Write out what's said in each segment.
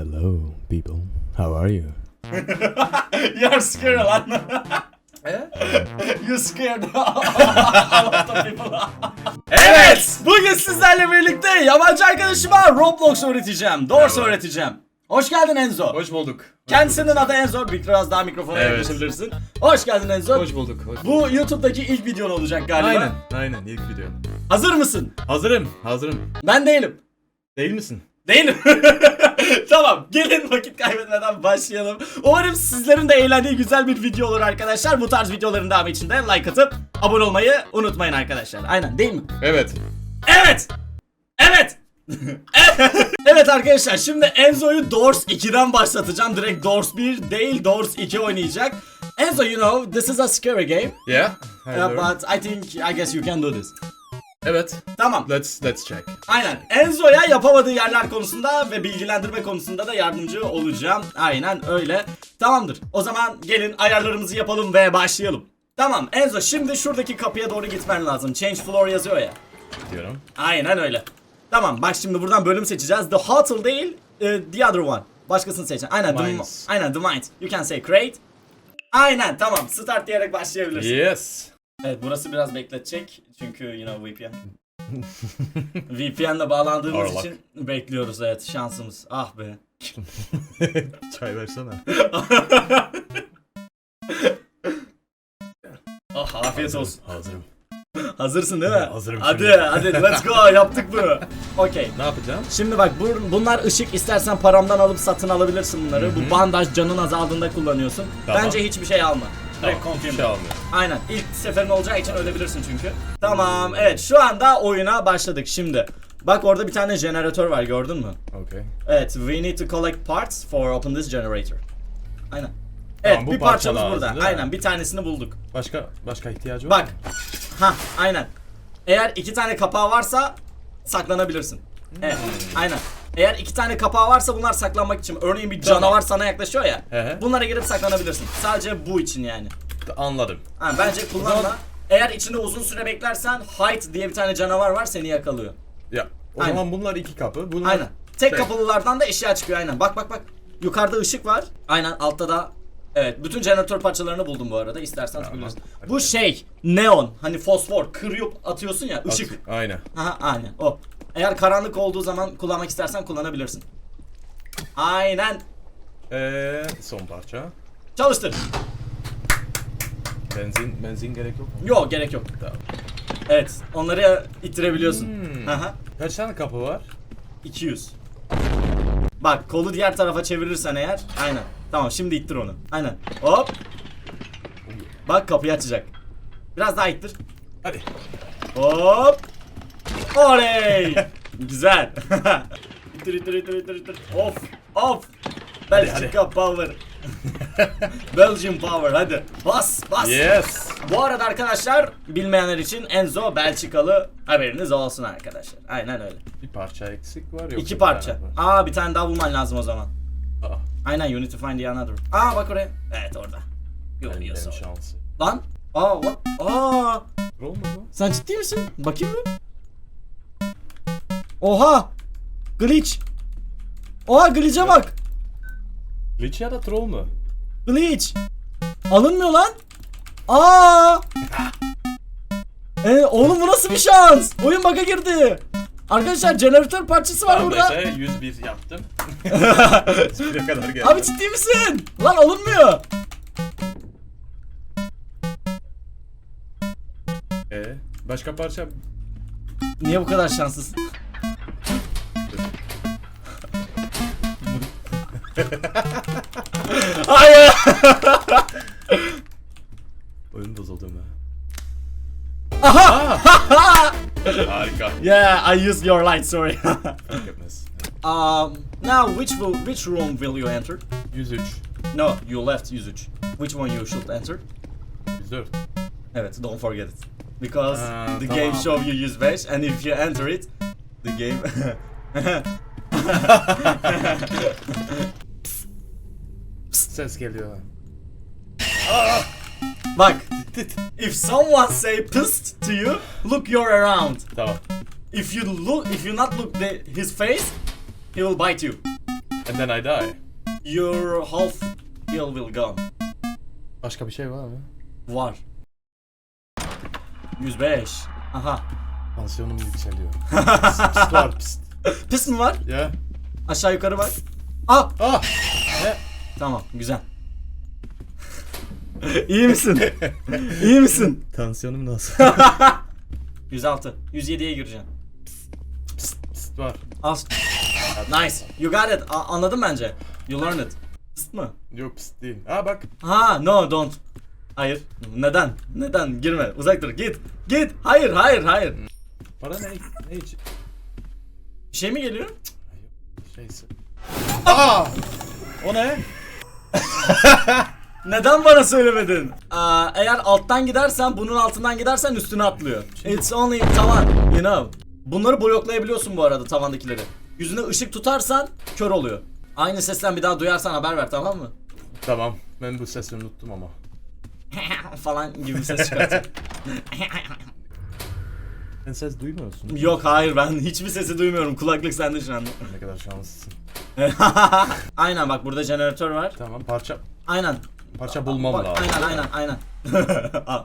Hello, people. How are you? You're scared lan. you scared evet. Bugün sizlerle birlikte yabancı arkadaşıma Roblox öğreteceğim. Doors öğreteceğim. Hoş geldin Enzo. Hoş bulduk. Kendisinin adı Enzo. Biraz daha mikrofona Evet. yaklaşabilirsin. Hoş geldin Enzo. Hoş bulduk. Hoş Bu YouTube'daki ilk videon olacak galiba. Aynen, aynen ilk video. Hazır mısın? Hazırım, hazırım. Ben değilim. Değil misin? Değilim. tamam gelin vakit kaybetmeden başlayalım. Umarım sizlerin de eğlendiği güzel bir video olur arkadaşlar. Bu tarz videoların devamı için de like atıp abone olmayı unutmayın arkadaşlar. Aynen değil mi? Evet. Evet. Evet. evet arkadaşlar şimdi Enzo'yu Doors 2'den başlatacağım. Direkt Doors 1 değil Doors 2 oynayacak. Enzo you know this is a scary game. Yeah. Uh, but I think I guess you can do this. Evet. Tamam. Let's let's check. Aynen. Enzo'ya yapamadığı yerler konusunda ve bilgilendirme konusunda da yardımcı olacağım. Aynen öyle. Tamamdır. O zaman gelin ayarlarımızı yapalım ve başlayalım. Tamam Enzo şimdi şuradaki kapıya doğru gitmen lazım. Change floor yazıyor ya. Diyorum. Aynen öyle. Tamam bak şimdi buradan bölüm seçeceğiz. The Hotel değil, e, the other one. Başkasını seçeceğim. Aynen, the, Mines. aynen, the Mines. You can say create. Aynen tamam. Start diyerek başlayabilirsin. Yes. Evet burası biraz bekletecek. Çünkü you know VPN. VPN'le bağlandığımız Our için bekliyoruz evet şansımız. Ah be. Çay versene. Ah afiyet olsun. Hazırım. Hazırsın değil mi? Hazırım Hadi şimdi. hadi let's go yaptık bunu. Okey. Ne yapacağım? Şimdi bak bur- bunlar ışık istersen paramdan alıp satın alabilirsin bunları. Bu bandaj canın azaldığında kullanıyorsun. Tamam. Bence hiçbir şey alma. Direkt Tamam, confirm. bir şey almıyor. Aynen. İlk seferin olacağı için ölebilirsin çünkü. Tamam. Evet şu anda oyuna başladık şimdi. Bak orada bir tane jeneratör var gördün mü? Okay. Evet. We need to collect parts for open this generator. Aynen. Evet Tamam, bu bir parça parçamız lazım, burada. değil mi? Aynen bir tanesini bulduk. Başka başka ihtiyacı var Bak. mı? Ha aynen. Eğer iki tane kapağı varsa saklanabilirsin. Evet aynen. Eğer iki tane kapağı varsa bunlar saklanmak için. Örneğin bir Tamam. canavar sana yaklaşıyor ya. He he. Bunlara girip saklanabilirsin. Sadece bu için yani. Anladım. Ha, bence kullanma. Eğer içinde uzun süre beklersen Hide diye bir tane canavar var seni yakalıyor. Ya. O Aynen. zaman bunlar iki kapı. Bunlar Aynen. Tek şey. kapılılardan da eşya çıkıyor aynen. Bak bak bak. Yukarıda ışık var. Aynen altta da Evet, bütün jeneratör parçalarını buldum bu arada. İstersen tıklayabilirsin. Bu şey, neon. Hani fosfor, kırıp atıyorsun ya, ışık. Aynen. Aha aynen o. Eğer karanlık olduğu zaman kullanmak istersen kullanabilirsin. Aynen. Ee, son parça. Çalıştır. Benzin benzin gerek yok mu? Yok gerek yok. Tamam. Evet onları ittirebiliyorsun. Hmm. Aha. Kaç tane kapı var? 200. Bak kolu diğer tarafa çevirirsen eğer. Aynen. Tamam şimdi ittir onu. Aynen. Hop. Bak kapıyı açacak. Biraz daha ittir. Hadi. Hop. Oley. Güzel. ittir ittir ittir ittir ittir. Of. Of. Belçika power. Belgium power hadi. Bas bas. Yes. Bu arada arkadaşlar bilmeyenler için Enzo Belçikalı haberiniz olsun arkadaşlar. Aynen öyle. Bir parça eksik var yoksa İki parça. Aa bir tane daha bulman lazım o zaman. Aa, Aynen you need to find the another. Aa bak oraya. Evet orada. şansı. Lan. Aa what? Aa Troll mu bu? sen ciddi misin? Bakayım mı? Oha. Glitch. Oha glitch'e bak. Glitch ya da troll mu? Glitch. Alınmıyor lan. Aa. E, oğlum bu nasıl bir şans? Oyun bug'a girdi. Arkadaşlar jeneratör parçası var burada. Neyse 101 yaptım. Şuraya kadar geldi. Abi ciddi misin? Lan alınmıyor. Ee, başka parça Niye bu kadar şanslısın? Hayır. oyun bozuldu mu? Aha. Harika. yeah, I used your light. Sorry. Fark etmez. um, now which will, which room will you enter? 103. No, you left 103. Which one you should enter? 104. Evet, don't forget it. Because Aa, the tamam. game show you use Bash and if you enter it, the game Ses geliyor. Bak, if someone say pissed to you, look you're around. Tamam. If you look, if you not look the, his face, he will bite you. And then I die. Your half heal will gone. Başka bir şey var mı? Var. 105. Aha. Tansiyonum yükseliyor. pist, pist var pist. Pis mi var? Ya. Aşağı yukarı bak. Ah! Ah! Ne? Tamam güzel. İyi misin? İyi misin? Tansiyonum nasıl? 106. 107'ye gireceksin. var. Al. Nice. You got it. A- anladın bence. You learned it. Pist mı? Yok pist değil. Aa bak. Ha no don't. Hayır. Neden? Neden? Girme. Uzak dur. Git. Git. Hayır hayır hayır. Para ne? Ne için? Bir şey mi geliyor? Şeyse. Aa! O ne? Neden bana söylemedin? Aa, eğer alttan gidersen bunun altından gidersen üstüne atlıyor. It's only tavan, you know. Bunları bloklayabiliyorsun bu arada tavandakileri. Yüzüne ışık tutarsan kör oluyor. Aynı sesten bir daha duyarsan haber ver tamam mı? Tamam. Ben bu sesi unuttum ama. falan gibi bir ses çıkartıyor. Sen ses duymuyorsun. Yok hayır ben hiçbir sesi duymuyorum. Kulaklık sende şu anda. Ne kadar şanslısın. aynen bak burada jeneratör var. Tamam parça Aynen. parça bulmam Bak, lazım. Aynen aynen aynen. Al.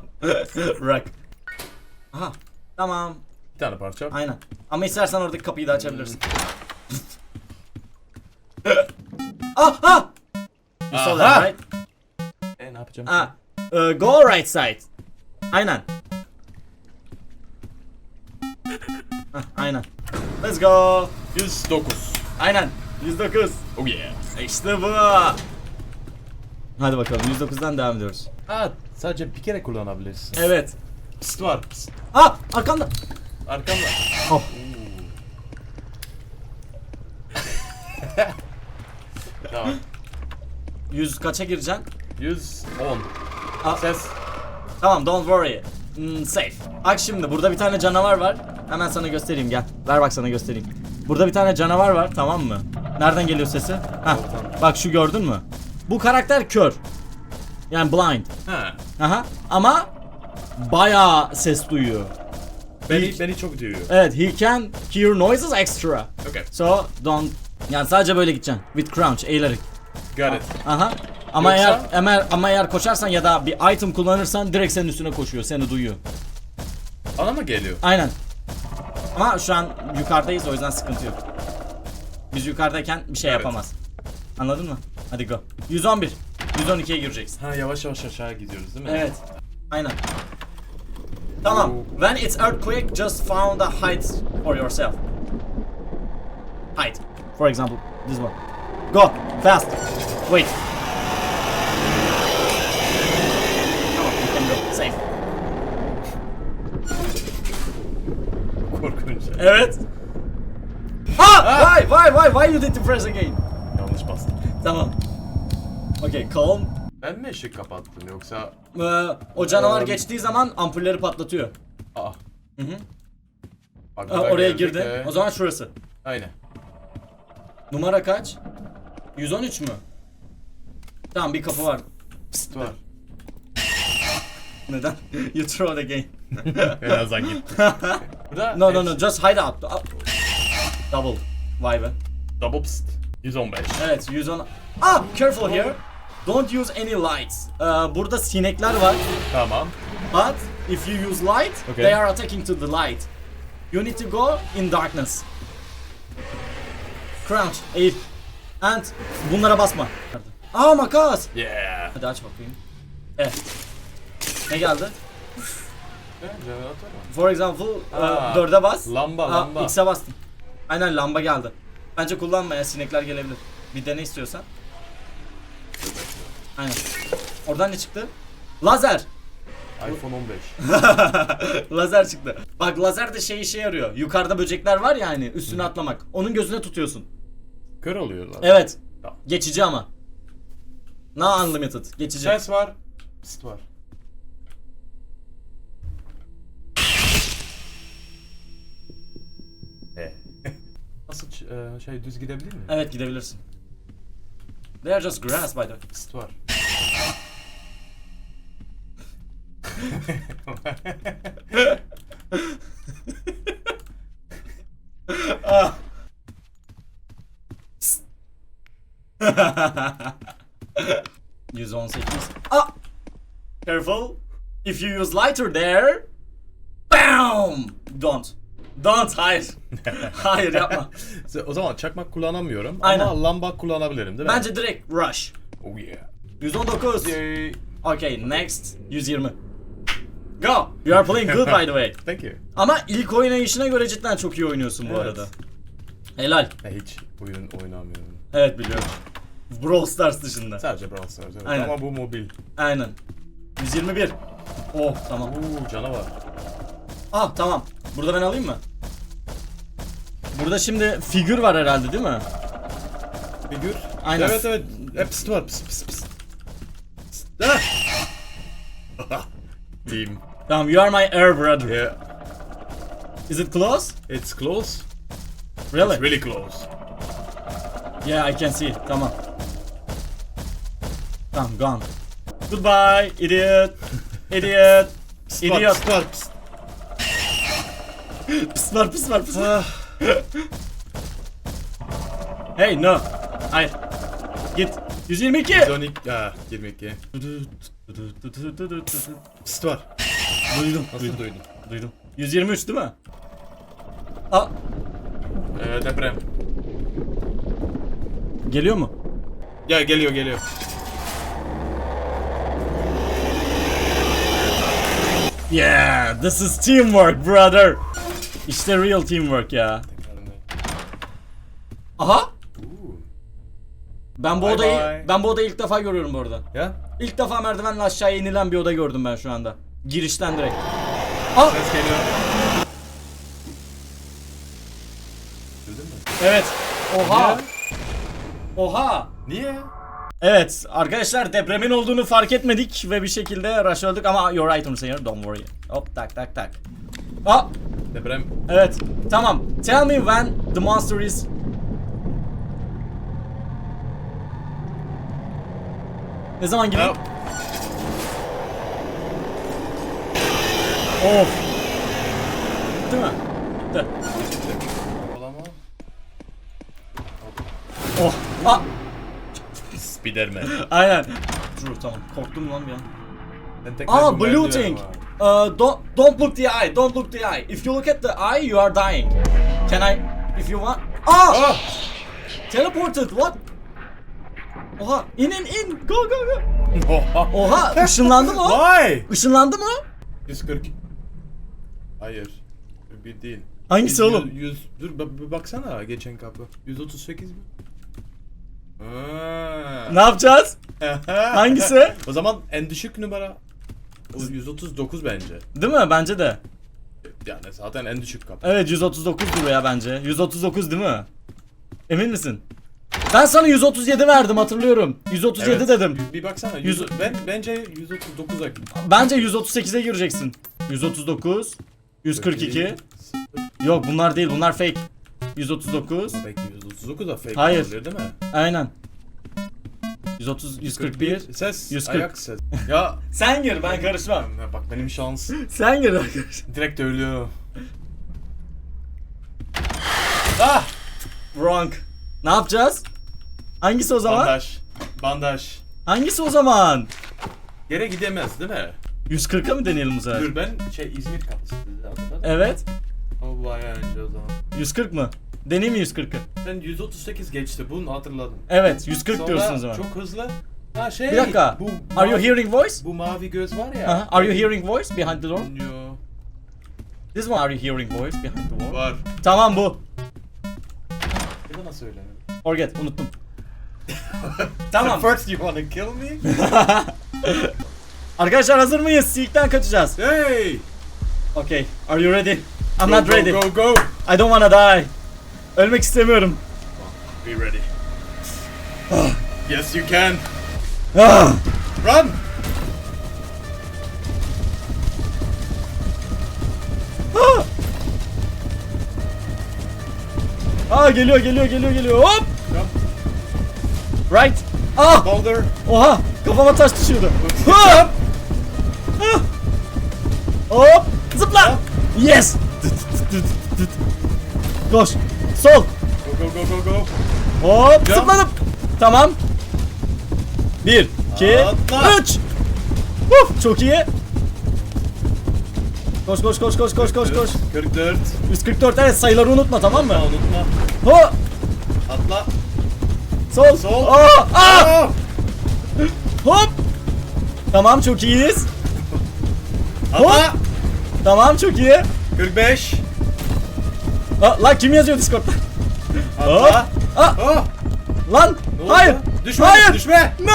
Rock. Aha. Tamam. Bir tane parça. Aynen. Ama istersen oradaki kapıyı da açabilirsin. ah ah! You saw that Aha! right? E ne yapacağım? Ah. uh, go right side. Aynen. Hah, aynen. Let's go. 109. Aynen. 109. Oh yeah. İşte bu. Hadi bakalım 109'dan devam ediyoruz. Aa sadece bir kere kullanabilirsin. Evet. Pist var. Pist. Ah arkamda. Arkamda. Oh. Tamam. 100 kaça gireceksin? 110. Aa, Ses. Tamam don't worry. Hmm, safe. Bak şimdi burada bir tane canavar var. Hemen sana göstereyim gel. Ver bak sana göstereyim. Burada bir tane canavar var tamam mı? Nereden geliyor sesi? Oradan. Bak şu gördün mü? Bu karakter kör. Yani blind. Ha. Aha. Ama bayağı ses duyuyor. Beni, beni çok duyuyor. Evet, he can hear noises extra. Okay. So don't yani sadece böyle gideceksin. With crouch, eğilerek. Got it. Aha. Ama Yoksa- eğer, eğer ama eğer koşarsan ya da bir item kullanırsan direkt senin üstüne koşuyor, seni duyuyor. Bana mı geliyor? Aynen. Ama şu an yukarıdayız o yüzden sıkıntı yok. Biz yukarıdayken bir şey Evet. yapamaz. Anladın mı? Hadi go. 111. 112'ye gireceksin. Ha yavaş yavaş aşağı gidiyoruz değil mi? Evet. Aynen. Tamam. When it's earthquake, just found a height for yourself. Height. For example, this one. Go fast. Wait. Tamam, you can go. Safe. Korkunç. Evet. Ah! Why? Why? Why? Why you did to press again? Yanlış bastım. Tamam. Okay, calm. Ben mi ışık kapattım yoksa... Ee, o canavar Ee, geçtiği zaman ampulleri patlatıyor. Aa. Hı hı. Bak, Aa, oraya geldik girdi. ve- O zaman şurası. Aynen. Numara kaç? 113 mü? Tamam bir kapı var. Pist var. Neden? you throw the game. azından gitti. Burada no no no just hide up. up. Double. Vay be. Double pist. 115. Evet 110. Ah careful here. Don't use any lights. Ee, burada sinekler var. Tamam. But if you use light, Okay. they are attacking to the light. You need to go in darkness. Crouch, eğil. And bunlara basma. Aa makas. Yeah. Hadi aç bakayım. Evet. Ne geldi? Ne? Mü? For example, Aa, e, dörde bas. lamba, Aa, lamba. X'e bastım. Aynen lamba geldi. Bence kullanma ya sinekler gelebilir. Bir dene istiyorsan. Aynen. Oradan ne çıktı? Lazer. iPhone 15. lazer çıktı. Bak lazer de şey işe yarıyor. Yukarıda böcekler var ya hani üstüne atlamak. Onun gözüne tutuyorsun. Kör oluyorlar. Evet. Tamam. Geçici ama. No unlimited. Geçici. Ses var. Pist var. E, şey düz gidebilir mi? Evet gidebilirsin. They are just grass by the way. Pist var. Ah. 118. Ah! Careful. If you use lighter there. Bam! Don't. Don't. Hayır. Hayır yapma. O zaman çakmak kullanamıyorum Aynen. ama lamba kullanabilirim değil mi? Bence direkt rush. Oh yeah. 119. Yay. Okay, next 120. Go. You are playing good by the way. Thank you. Ama ilk oynayışına göre cidden çok iyi oynuyorsun bu Evet. arada. Helal. Ya hiç oyun oynamıyorum. Evet biliyorum. Brawl Stars dışında. Sadece Brawl Stars evet. Aynen. ama bu mobil. Aynen. 121. Oh tamam. Oo canavar. Ah tamam. Burada ben alayım mı? Burada şimdi figür var herhalde değil mi? Figür. Aynen. Evet evet. Hepsi var. Pıs pıs pıs. Pıs. Ah! Team. Tamam you are my air brother. Yeah. Is it close? It's close. Really? It's really close. Yeah I can see. Tamam. Tamam gone. Goodbye idiot. Idiot. Idiot. Pıs var, pıs. Pis var pis var pis var. Ah. Hey no. Hayır. Git. 122. 112. Ah 22. Pıs var. Duydum. Nasıl Duydum. duydun? Duydum. 123 değil mi? Aa Ee, deprem. geliyor mu? Ya geliyor geliyor. Yeah, this is teamwork brother. İşte real teamwork ya. Aha. Ben bu Bye odayı bye. ben bu odayı ilk defa görüyorum bu arada. Ya? İlk defa merdivenle aşağıya inilen bir oda gördüm ben şu anda. Girişten direkt. Aa Ses geliyor. Duydun mu? evet. Oha. Oha. Niye? Evet arkadaşlar depremin olduğunu fark etmedik ve bir şekilde rush öldük ama your items here don't worry. Hop tak tak tak. Aa Deprem. evet tamam. Tell me when the monster is Ne zaman gibi? Ya. Of. Değil mi? Bitti. Oh. Ah. Spiderman. Aynen. Dur tamam. Korktum lan bir an. Ben tek Ah, merdiven blooting. var. Uh, don't don't look the eye. Don't look the eye. If you look at the eye, you are dying. Can I? If you want. Ah! Ah! Teleported. What? Oha. İn in. Go go go. Oha. Oha. Işınlandı mı? Vay! Işınlandı mı? 140. Hayır. Bir değil. Hangisi Yüz- oğlum? 100, dur ba- bir baksana geçen kapı. 138 mi? Ne yapacağız? Hangisi? O zaman en düşük numara o 139 bence. Değil mi? Bence de. Yani zaten en düşük kapı. Evet 139 duruyor ya bence. 139 değil mi? Emin misin? Ben sana 137 verdim hatırlıyorum. 137 Evet. dedim. Bir, baksana. Yüz- Yüz, ben bence 139'a Bence 138'e gireceksin. 139 142 Yok bunlar değil bunlar fake. 139 Belki 139 da fake Hayır. olabilir değil mi? Aynen. 130 141 Ses. 140. Ayak ses. Ya Sen gir ben karışmam. bak benim şans. Sen gir arkadaşlar. Direkt ölüyor. Ah! Wrong. Ne yapacağız? Hangisi o zaman? Bandaj. Bandaj. Hangisi o zaman? Yere gidemez değil mi? 140'a mı deneyelim bu sefer? Dur ben şey İzmir kapısı. Evet. O bayağı önce o zaman. 140 mı? Deneyeyim mi 140'ı? Ben 138 geçti bunu hatırladım. Evet 140 Sonra diyorsun o zaman. Çok hızlı. Ha şey. Bir dakika. Bu Are you hearing voice? Bu mavi göz var ya. Aha. Are you hearing voice behind the door? Yo. This one are you hearing voice behind the door? Var. Tamam bu. Bir de nasıl söylenir? Forget unuttum. tamam. First you wanna kill me? Arkadaşlar hazır mıyız? Seek'ten kaçacağız. hey! Okay. Are you ready? I'm Go, not go, ready. Go go I don't wanna die. Ölmek istemiyorum. Be ready. yes you can. Ah! Run! Ah! Aa geliyor geliyor geliyor geliyor. Hop! Right. Ah! Boulder. Oha! Kafama taş düşüyordu. Hop! Ah! Hop! Zıpla! Yes! Koş. Sol. Go go go go go. Hop! Jump. Zıpladım. Tamam. 1 2 Atla. 3 Uf, çok iyi. Koş koş koş koş koş koş koş. 44. 144 evet sayıları unutma tamam mı? Ha, unutma. Ho! Sol. Sol. Aa, aa! Aa! Hop! Tamam çok iyiyiz. Atla. Tamam çok iyi. 45. Aa, lan kim yazıyor Discord'da? Atla. Aa, Oh. lan hayır. Düşme. Hayır. Düşme. No!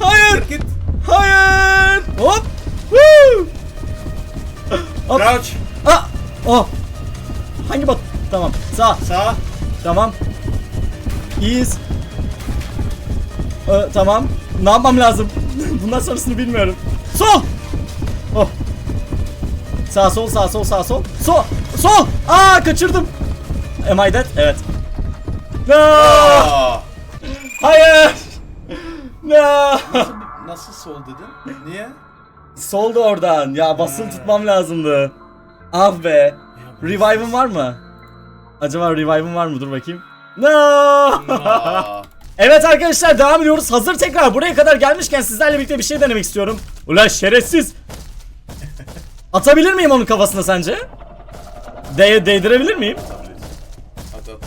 Hayır. Git. Hayır. Hop. Woo! Hop. Crouch. Aa! Oh. Hangi bot? Tamam. Sağ. Sağ. Tamam. İyiyiz. Ee, tamam. Ne yapmam lazım? Bundan sonrasını bilmiyorum. Sol. Oh. Sağ sol sağ sol sağ sol. Sol. Sol. Aa kaçırdım. Am I dead? Evet. No. Hayır. No. Nasıl sol dedin? Niye? Soldu oradan. Ya basılı tutmam lazımdı. Ah be. Revive'ın var mı? Acaba revive'ın var mı? Dur bakayım. No. Evet arkadaşlar devam ediyoruz. Hazır tekrar buraya kadar gelmişken sizlerle birlikte bir şey denemek istiyorum. Ulan şerefsiz. Atabilir miyim onun kafasına sence? De değdirebilir miyim? At at.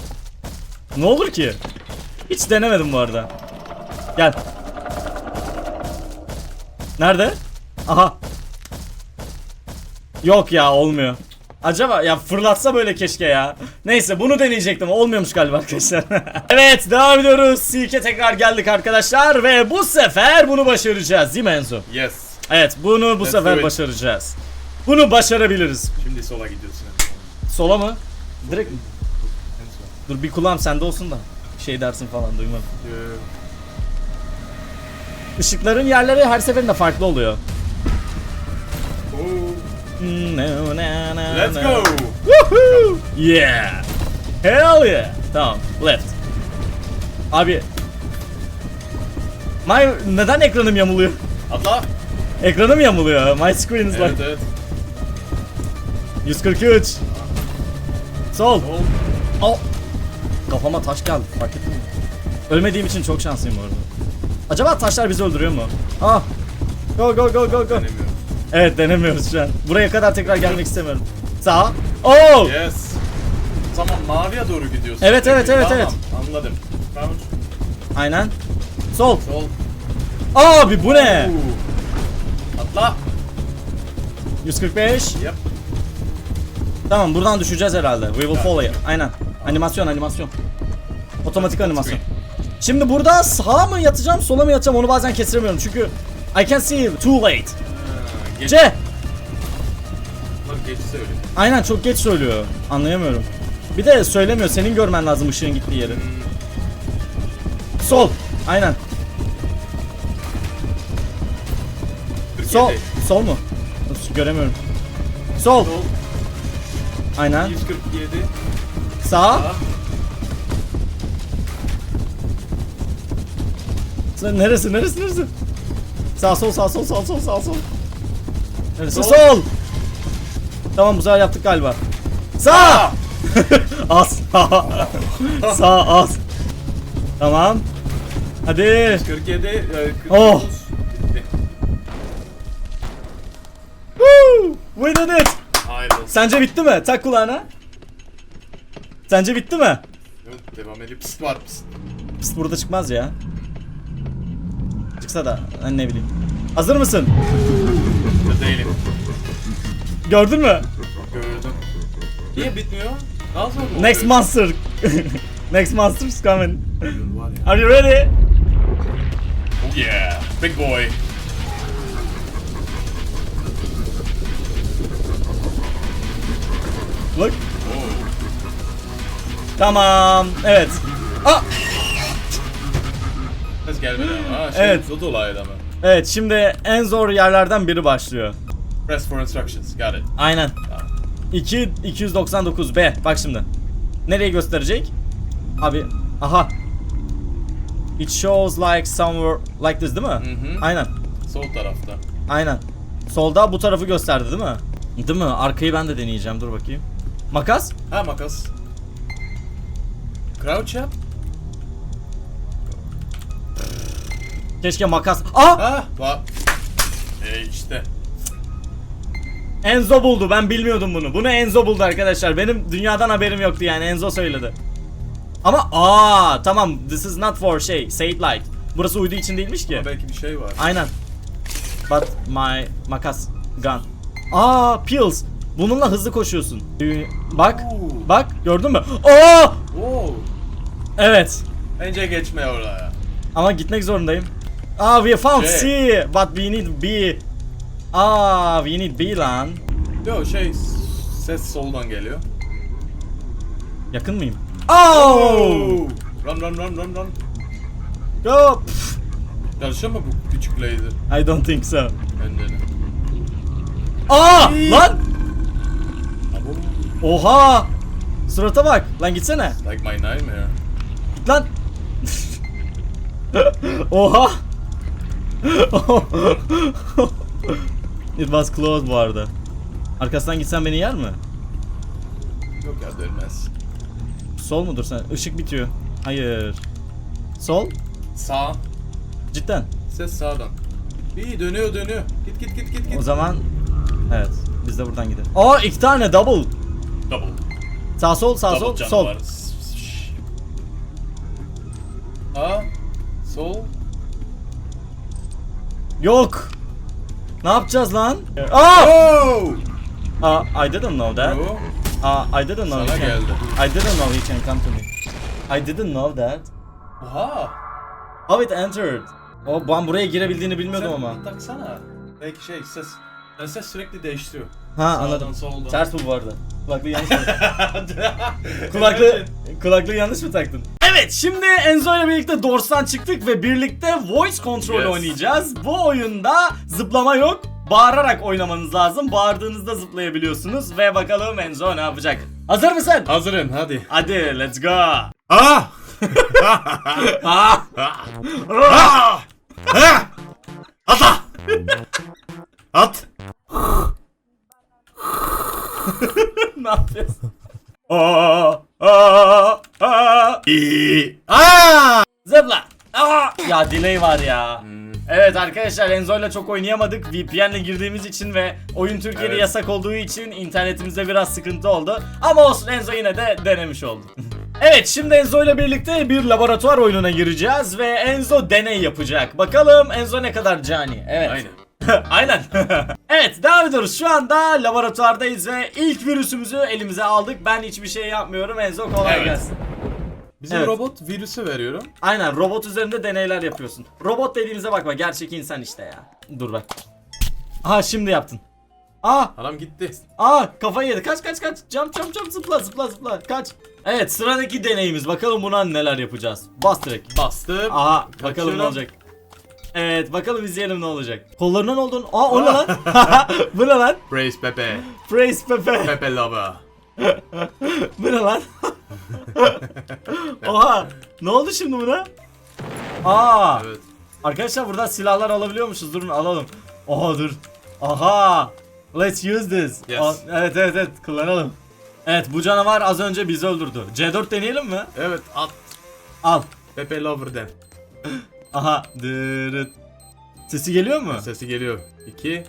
Ne olur ki? Hiç denemedim bu arada. Gel. Nerede? Aha. Yok ya olmuyor. Acaba ya fırlatsa böyle keşke ya. Neyse bunu deneyecektim. Olmuyormuş galiba arkadaşlar. evet devam ediyoruz. Silke tekrar geldik arkadaşlar ve bu sefer bunu başaracağız değil mi Enzo? Yes. Evet bunu bu Let's sefer it. başaracağız. Bunu başarabiliriz. Şimdi sola gidiyorsun. Sola mı? Direkt En son. dur bir kulağım sende olsun da şey dersin falan duymam. Yo. Işıkların yerleri her seferinde farklı oluyor. Oo. Let's go. Woohoo! Yeah. Hell yeah. Tamam. Left. Abi. My neden ekranım yamuluyor? Atla. Ekranım yamuluyor. My screen is Evet like evet. 143. Sol. Sol. Oh. Kafama taş geldi. Fark ettin mi? Ölmediğim için çok şanslıyım bu arada. Acaba taşlar bizi öldürüyor mu? Ah. Go go go go go. Evet denemiyoruz şu an. Buraya kadar tekrar gelmek istemiyorum. Sağ. Oh! Yes. Tamam maviye doğru gidiyorsun. Evet, evet, evet, tamam, evet. Anladım. Crouch. Aynen. Sol. Sol. Abi bu ne? Oo. Atla. 145. Yep. Tamam buradan düşeceğiz herhalde. We will follow you. Aynen. Animasyon animasyon. Otomatik animasyon. Şimdi burada sağa mı yatacağım sola mı yatacağım onu bazen kestiremiyorum çünkü I can see too late. Geç. C. Lan geç söyle. Aynen çok geç söylüyor. Anlayamıyorum. Bir de söylemiyor. Senin görmen lazım ışığın gittiği yeri. Sol. Aynen. Sol. 47. Sol mu? Göremiyorum. Sol. Sol. Aynen. 147. Sağ. Sağ. Sen neresi neresi neresi? Sağ sol sağ sol sağ sol sağ sol. Neresi? Sol. Tamam bu sefer yaptık galiba. Sağ. az. sağ az. Tamam. Hadi. 47. e, 49. Oh. Bitti. Woo! We did it. Olsun. Sence bitti mi? Tak kulağına. Sence bitti mi? Evet, devam edip pist var pist. Pist burada çıkmaz ya. Çıksa da ben ne bileyim. Hazır mısın? Değilim. Gördün mü? Gördüm. Niye bitmiyor? Mu Next monster. Next monster's coming. Var ya. Are you ready? Oh yeah. Big boy. Look. Oh. Tamam. Evet. Aa, Ses gelmedi ama. Ha, şey, Evet. O dolaydı ama. Evet şimdi en zor yerlerden biri başlıyor. Press for instructions. Got it. Aynen. Tamam. 2 299 B. Bak şimdi. Nereye gösterecek? Abi. Aha. It shows like somewhere like this değil mi? Hı hı. Aynen. Sol tarafta. Aynen. Solda bu tarafı gösterdi değil mi? Değil mi? Arkayı ben de deneyeceğim. Dur bakayım. Makas? Ha makas. Crouch yap. Keşke makas. Aa! Ha bak. E işte. Enzo buldu. Ben bilmiyordum bunu. Bunu Enzo buldu arkadaşlar. Benim dünyadan haberim yoktu yani. Enzo söyledi. Ama aa tamam. This is not for şey. Say it light. Burası uydu için değilmiş ki. Ama belki bir şey var. Aynen. But my makas gun. Aa pills. Bununla hızlı koşuyorsun. Ee, Bak. Bak gördün mü? Aa! Oo. Evet. Bence geçme oraya. Ama gitmek zorundayım. Ah, we found Şey. C, but we need B. Ah, we need B lan. Yo şey ses soldan geliyor. Yakın mıyım? Oh! Run run run run run. Go! Çalışıyor mu bu küçük laser? I don't think so. Bence de. Aa! İyi. Lan! Abo. Oha! Surata bak. Lan gitsene. Like my nightmare. Git lan. Oha! It was close bu arada. Arkasından gitsen beni yer mi? Yok ya dönmez. Sol mudur sen? Işık bitiyor. Hayır. Sol? Sağ. Cidden. Ses sağdan. İyi dönüyor dönüyor. Git git git git git. O zaman evet biz de buradan gidelim. Aa iki tane double. Double. Sağ sol sağ sol Double sol. canavar. Sağ. Sol. Yok. Ne yapacağız lan? Aa! Oh! Aa, I didn't know that. Bro. Aa, I didn't know Sana he can. geldi. I didn't know he can come to me. I didn't know that. Oha. How it entered. O ben buraya girebildiğini bilmiyordum Sen ama. taksana. Belki şey ses. Yani ses sürekli değiştiriyor. Ha Sağdan, anladım. soldan. Ters bu bu arada. Kulaklığı yanlış mı? Kulaklığı, kulaklığı yanlış mı taktın? Evet şimdi Enzo ile birlikte Dors'tan çıktık ve birlikte Voice Control Yes. oynayacağız. Bu oyunda zıplama yok. Bağırarak oynamanız lazım. Bağırdığınızda zıplayabiliyorsunuz ve bakalım Enzo ne yapacak. Hazır mısın? Hazırım hadi. Hadi let's go. Ah! Ah! Ah! Ah! Ata! At! ne yapıyorsun? Aa, aa, aa. İyi. Ah! Zıpla. Aa! Ya delay var ya. Evet arkadaşlar Enzo ile çok oynayamadık. VPN ile girdiğimiz için ve oyun Türkiye'de Evet. yasak olduğu için internetimizde biraz sıkıntı oldu. Ama olsun Enzo yine de denemiş oldu. evet şimdi Enzo ile birlikte bir laboratuvar oyununa gireceğiz ve Enzo deney yapacak. Bakalım Enzo ne kadar cani. Evet. Aynen. Aynen. evet devam ediyoruz. Şu anda laboratuvardayız ve ilk virüsümüzü elimize aldık. Ben hiçbir şey yapmıyorum. Enzo kolay Evet. gelsin. Bizim Evet. robot virüsü veriyorum. Aynen robot üzerinde deneyler yapıyorsun. Robot dediğimize bakma gerçek insan işte ya. Dur bak. Aha şimdi yaptın. Aa Adam gitti. aa kafayı yedi. Kaç kaç kaç. Jump jump jump zıpla zıpla zıpla. Kaç. Evet sıradaki deneyimiz. Bakalım buna neler yapacağız. Bas direkt. Bastım. Aha bakalım Kaçıyorum. ne olacak. Evet bakalım izleyelim ne olacak. Kollarının olduğunu. Aa o ne lan? Bu ne lan? Praise Pepe. Praise Pepe. Pepe lover. Bu ne lan? Oha. Ne oldu şimdi buna? Aa. Evet. Arkadaşlar buradan silahlar alabiliyormuşuz. Durun alalım. Oha dur. Aha. Let's use this. Yes. Aa, evet evet evet kullanalım. Evet bu canavar az önce bizi öldürdü. C4 deneyelim mi? Evet at. Al. Pepe lover'den. Aha. Dırıt. Sesi geliyor mu? Sesi geliyor. 2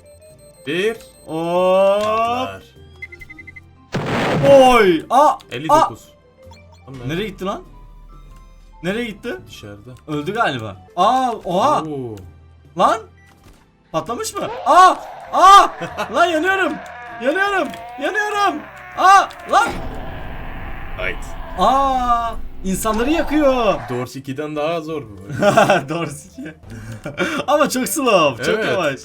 1 Hop. Oy. Aa. Aa. 59. Tamam, Nereye gitti lan? Nereye gitti? Dışarıda. Öldü galiba. Aa. Oha. Oo. Lan! Patlamış mı? Aa! Aa! lan yanıyorum! Yanıyorum! Yanıyorum! Aa! Lan! Right. Aa! İnsanları yakıyor. Doors 2'den daha zor bu. Doğru ki. Ama çok slow, çok Evet. yavaş.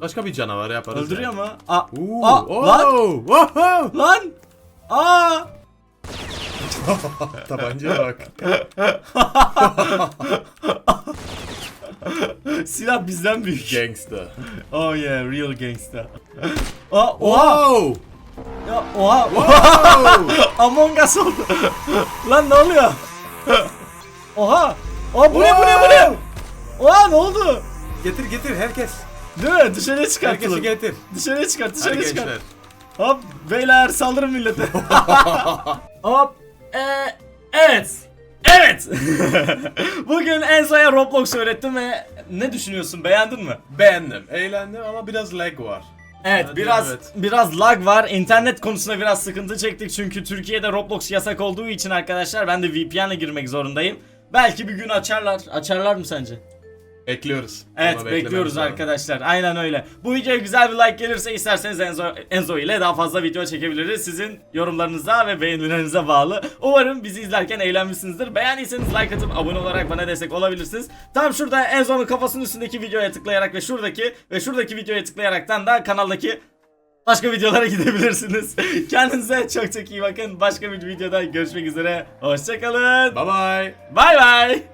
Başka bir canavar yaparız. Öldürüyor mu? Aa! Oo, Aa! oo, Lan! wow. Lan! Aa! Tabancaya bak. Silah bizden büyük. Gangsta. Oh yeah, real gangster. Aa, oha! Wow. Ya, oha! Among Us oldu. Lan ne oluyor? Oha! Aa bu ne bu ne bu ne? Oha ne oldu? getir getir herkes. Değil mi? Dışarıya çıkartalım. Herkesi getir. Dışarıya çıkart, Hadi dışarıya çıkart. gençler. Hop beyler saldırın millete. Hop. Ee, evet. Evet. Bugün Enzo'ya Roblox öğrettim ve ne düşünüyorsun? Beğendin mi? Beğendim, eğlendim ama biraz lag var. Evet Hadi biraz evet. biraz lag var. İnternet konusunda biraz sıkıntı çektik çünkü Türkiye'de Roblox yasak olduğu için arkadaşlar ben de VPN'le girmek zorundayım. Belki bir gün açarlar. Açarlar mı sence? Bekliyoruz. Evet beklememiz bekliyoruz lazım. arkadaşlar. Aynen öyle. Bu videoya güzel bir like gelirse isterseniz Enzo, Enzo ile daha fazla video çekebiliriz. Sizin yorumlarınıza ve beğenilerinize bağlı. Umarım bizi izlerken eğlenmişsinizdir. Beğendiyseniz like atıp abone olarak bana destek olabilirsiniz. Tam şurada Enzo'nun kafasının üstündeki videoya tıklayarak ve şuradaki ve şuradaki videoya tıklayaraktan da kanaldaki başka videolara gidebilirsiniz. Kendinize çok çok iyi bakın. Başka bir videoda görüşmek üzere. Hoşçakalın. Bye bye. Bay bay.